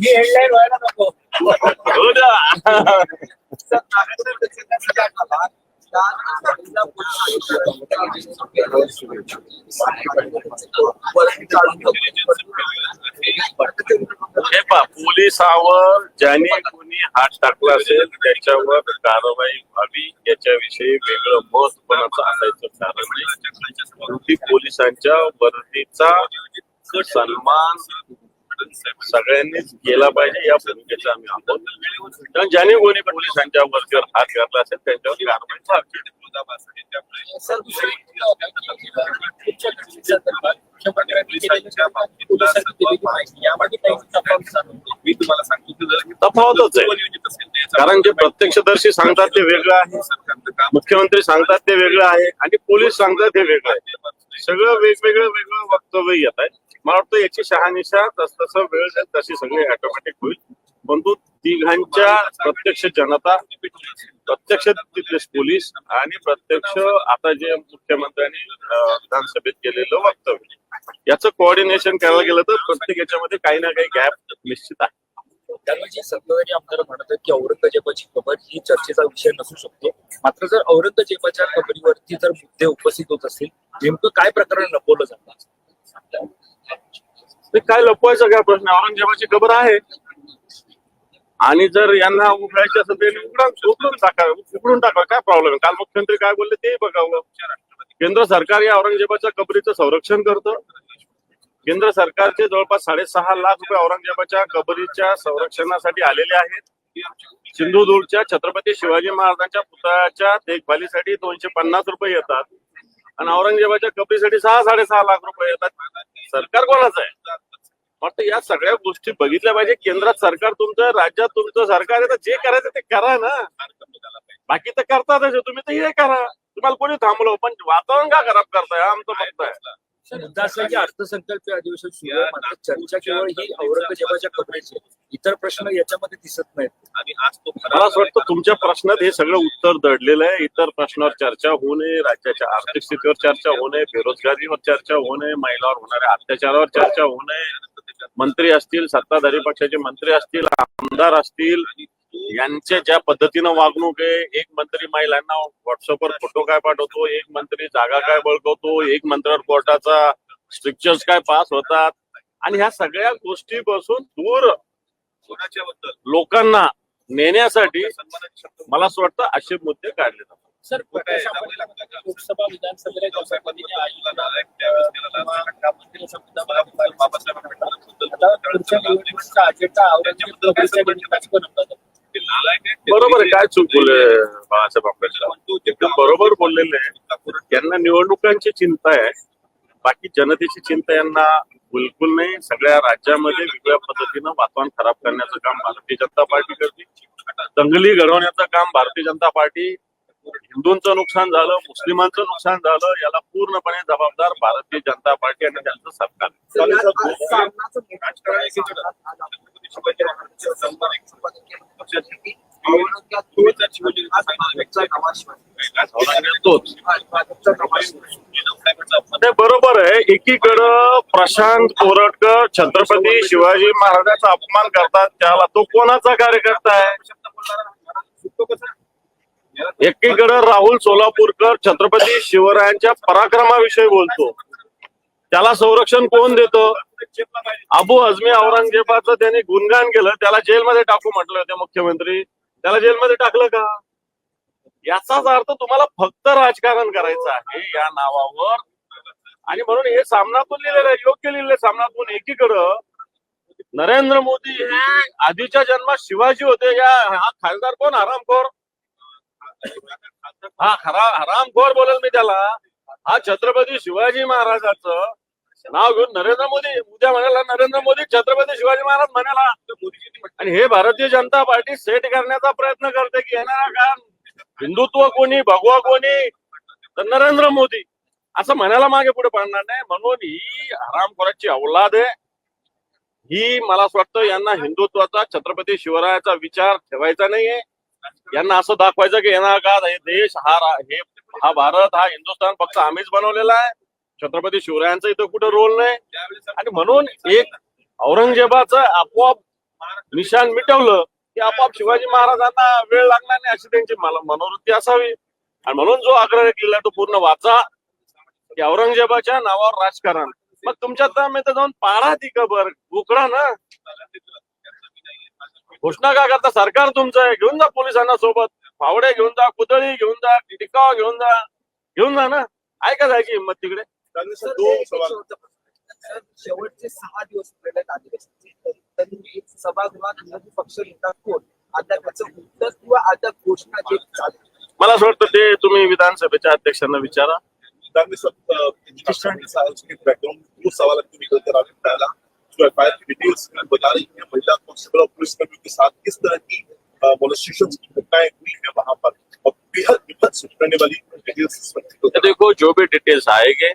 मी headline व्हायला नको हो ना. हे पहा पोलिसावर ज्याने कोणी हात टाकला असेल त्याच्यावर कारवाई व्हावी याच्याविषयी वेगळं मत कोणाचं असायचं कारण नाही पोलिसांच्या वर्दीचा सन्मान सगळ्यांनीच केला पाहिजे या भूमिकेचा आम्ही आहोत कारण ज्याने कोणी पोलिसांच्या वरतीवर हात घातला असेल त्यांच्यावर. मी तुम्हाला सांगतो की जर तफावतच आहे. कारण जे प्रत्यक्षदर्शी सांगतात ते वेगळं आहे. मुख्यमंत्री सांगतात ते वेगळं आहे आणि पोलीस सांगतात ते वेगळं आहे. सगळं वेगवेगळं वेगळं वक्तव्य येत आहे. मला वाटतं याची शहानिशा तस तसं वेळ जाईल तशी सगळी ऑटोमॅटिक होईल. परंतु तिघांच्या प्रत्यक्ष जनता प्रत्यक्ष तिथले पोलीस आणि प्रत्यक्ष आता जे मुख्यमंत्र्यांनी विधानसभेत केलेलं वक्तव्य. याचं कोऑर्डिनेशन करायला गेलं तर प्रत्येक याच्यामध्ये काही ना काही गॅप निश्चित आहे. त्यामुळे जे सत्ताधारी आमदार म्हणत आहेत की औरंगजेबाची कबर ही चर्चेचा विषय नसू शकतो. मात्र जर औरंगजेबाच्या कबरीवरती जर मुद्दे उपस्थित होत असतील नेमकं काय प्रकरण लपवलं जातं? ते काय लपवायचं काय प्रश्न? औरंगजेबाची कबर आहे. आणि जर यांना उघडायचं असेल तर उघडा उघडून टाका उघडून टाका काय प्रॉब्लेम काल मुख्यमंत्री काय बोलले ते बघावं. केंद्र सरकार या औरंगजेबाच्या कबरीचं संरक्षण करतं. केंद्र सरकारचे जवळपास साडेसहा लाख रुपये औरंगजेबाच्या कबरीच्या संरक्षणासाठी आलेले आहेत. सिंधुदुर्गच्या छत्रपती शिवाजी महाराजांच्या पुतळ्याच्या देखभालीसाठी दोनशे पन्नास रुपये येतात. आणि औरंगजेबाच्या कबरीसाठी सहा साडेसहा लाख रुपये येतात. सरकार कोणाचं आहे? फक्त या सगळ्या गोष्टी बघितल्या पाहिजे. केंद्रात सरकार तुमचं राज्यात तुमचं सरकार आहे तर जे करायचं ते करा ना. बाकी तर करतातच. तुम्ही तर हे करा. तुम्हाला कोणी थांबलो पण वातावरण का खराब करताय? आमचं मत आहे. मुद्दा असा की अर्थसंकल्पीय अधिवेशन सुरू आहे मात्र चर्चा केवळ ही औरंगजेबाच्या कबरीची. इतर प्रश्न याच्यामध्ये दिसत नाहीत. आणि आज तो मला असं वाटतं तुमच्या प्रश्नात हे सगळं उत्तर दडलेलं आहे. इतर प्रश्नावर चर्चा होऊ नये राज्याच्या आर्थिक स्थितीवर चर्चा होऊ नये बेरोजगारीवर चर्चा होऊ नये महिलांवर होणाऱ्या अत्याचारावर चर्चा होऊ नये. मंत्री असतील सत्ताधारी पक्षाचे मंत्री असतील आमदार असतील यांच्या ज्या पद्धतीनं वागणूक आहे एक मंत्री महिलांना व्हॉट्सअपवर फोटो काय पाठवतो एक मंत्री जागा काय बळकवतो एक मंत्र्यावर कोर्टाचा स्ट्रिक्चर्स काय पास होतात. आणि ह्या सगळ्या गोष्टीपासून दूर लोकांना नेण्यासाठी मला असं वाटतं असे मुद्दे काढले जातात. सर लोकसभा विधानसभेला बरोबर आहे काय चूक बोलले बाळासाहेब आंबेडकर? एकदम बरोबर बोललेले आहे. यांना निवडणुकांची चिंता आहे. बाकी जनतेची चिंता यांना बिलकुल नाही. सगळ्या राज्यामध्ये वेगळ्या पद्धतीनं वातावरण खराब करण्याचं काम भारतीय जनता पार्टी करते. दंगली घडवण्याचं काम भारतीय जनता पार्टी हिंदूंचं नुकसान झालं मुस्लिमांचं नुकसान झालं याला पूर्णपणे जबाबदार भारतीय जनता पार्टी आणि त्यांचं सरकार बरोबर आहे. एकीकडं प्रशांत कोरटकर छत्रपती शिवाजी महाराजांचा अपमान करतात त्याला तो कोणाचा कार्यकर्ता आहे? एकीकडं राहुल सोलापूरकर छत्रपती शिवरायांच्या पराक्रमाविषयी बोलतो. त्याला संरक्षण कोण देतो? अबू अजमी औरंगजेबाचं त्यांनी गुणगान केलं त्याला जेलमध्ये टाकू म्हटलं होते मुख्यमंत्री. त्याला जेलमध्ये टाकलं का? याचाच अर्थ तुम्हाला फक्त राजकारण करायचं आहे या नावावर. आणि म्हणून हे सामनातून लिहिलेलं आहे योग्य लिहिलेलं सामनातून एकीकडं. नरेंद्र मोदी हे आधीच्या जन्मात शिवाजी होते. या हा खासदार कोण? हरामखोर हा हरा हरामखोर बोलेल मी त्याला. हा छत्रपती शिवाजी महाराजाचं नाव घेऊन नरेंद्र मोदी उद्या म्हणाला नरेंद्र मोदी छत्रपती शिवाजी महाराज म्हणाला. आणि हे भारतीय जनता पार्टी सेट करण्याचा प्रयत्न करते की येणारा काळ हिंदुत्व कोणी भगवा कोणी तर नरेंद्र मोदी. असं म्हणायला मागे पुढे पडणार नाही. म्हणून ही हरामखोराची अवलाद आहे. ही मला असं वाटतं यांना हिंदुत्वाचा छत्रपती शिवरायाचा विचार ठेवायचा नाहीये. यांना असं दाखवायचं की येणार का? हे देश हा हे हा भारत हा हिंदुस्थान फक्त आम्हीच बनवलेला आहे. छत्रपती शिवरायांचा इथं कुठं रोल नाही. आणि म्हणून एक औरंगजेबाचं आपोआप निशाण मिटवलं. की आपोआप शिवाजी महाराजांना वेळ लागणार नाही अशी त्यांची मला मनोवृत्ती असावी. आणि म्हणून जो आग्रह केला तो पूर्ण वाचा. की औरंगजेबाच्या नावावर राजकारण. मग तुमच्या तर जाऊन पाडा ती कबर. उकडा ना. घोषणा का करता? सरकार तुमचं आहे. घेऊन जा पोलिसांना सोबत. फावडे घेऊन जा कुदळी घेऊन जा टिकाव घेऊन जा. घेऊन जा ना. ऐका जाय की हिंमत तिकडे. शेवटचे सहा दिवस तरी तरी सभागृहात विरोधी आता त्याचं उत्तर किंवा आता घोषणा जे मला असं वाटतं ते तुम्ही विधानसभेच्या अध्यक्षांना विचारा. त्यांनी वहाँ देखो, जो भी डिटेल्स आएँगे,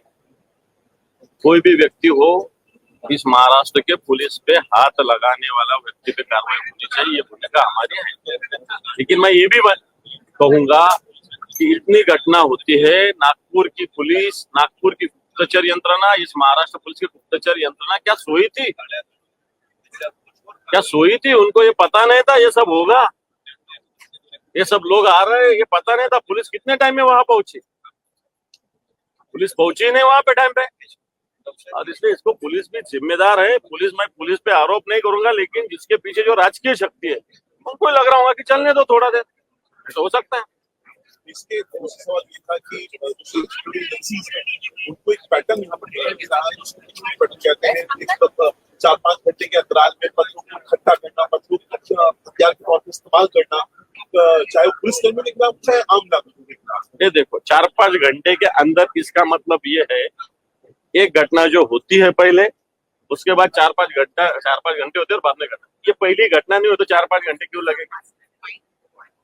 कोई भी व्यक्ति हो इस महाराष्ट्र के पुलिस पे हाथ लगाने वाला व्यक्ति पे कार्रवाई होनी चाहिए, ये भूमिका हमारी है। लेकिन मैं ये भी कहूँगा कि इतनी घटना होती है, नागपुर की पुलिस, नागपुर की गुप्तचर यंत्रणा, इस महाराष्ट्र पुलिस की गुप्तचर यंत्रणा क्या सोई थी? क्या सोई थी? उनको ये पता नहीं था ये सब होगा? ये सब लोग आ रहे हैं, ये पता नहीं था पुलिस कितने टाइम में वहाँ पहुँची? पुलिस पहुँची नहीं वहाँ पे टाइम पे। और इसलिए इसको पुलिस भी जिम्मेदार है। पुलिस मैं पुलिस पे आरोप नहीं करूँगा लेकिन जिसके पीछे जो राजकीय शक्ति है उनको लग रहा होगा कि चलने दो थोड़ा देर। तो हो सकता है। इसके सवाल ये था कि उनको एक पैटर्न यहाँ पर कहते हैं तरफ़ चार पाँच घंटे के अंतराल में पत्रों को इकट्ठा करना पत्रों को अच्छा हथियार के तौर पर इस्तेमाल करना चाहे पुलिस कर्मियों के खिलाफ चाहे आम नागरिकों के खिलाफ ये देखो चार पाँच घंटे के अंदर इसका मतलब ये है एक घटना जो होती है पहले, उसके बाद चार पाँच घंटा चार पाँच घंटे होते और बाद में घटना। ये पहली घटना नहीं हो तो चार पाँच घंटे क्यों लगेगा?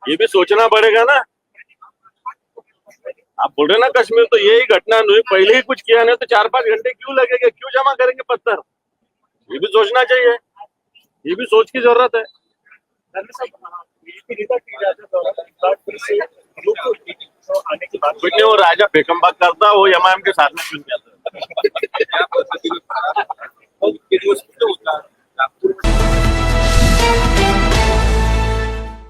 ये भी सोचना पड़ेगा ना। आप बोल रहे ना कश्मीर तो यही घटना नहीं पहले ही कुछ किया नहीं तो चार पाँच घंटे क्यों लगेगा? क्यों जमा करेंगे पत्थर? ये भी सोचना चाहिए। ये भी सोच की ज़रूरत है। वो राजा बेकम बात करता वो एम के साथ में नहीं आता queríamos perguntar.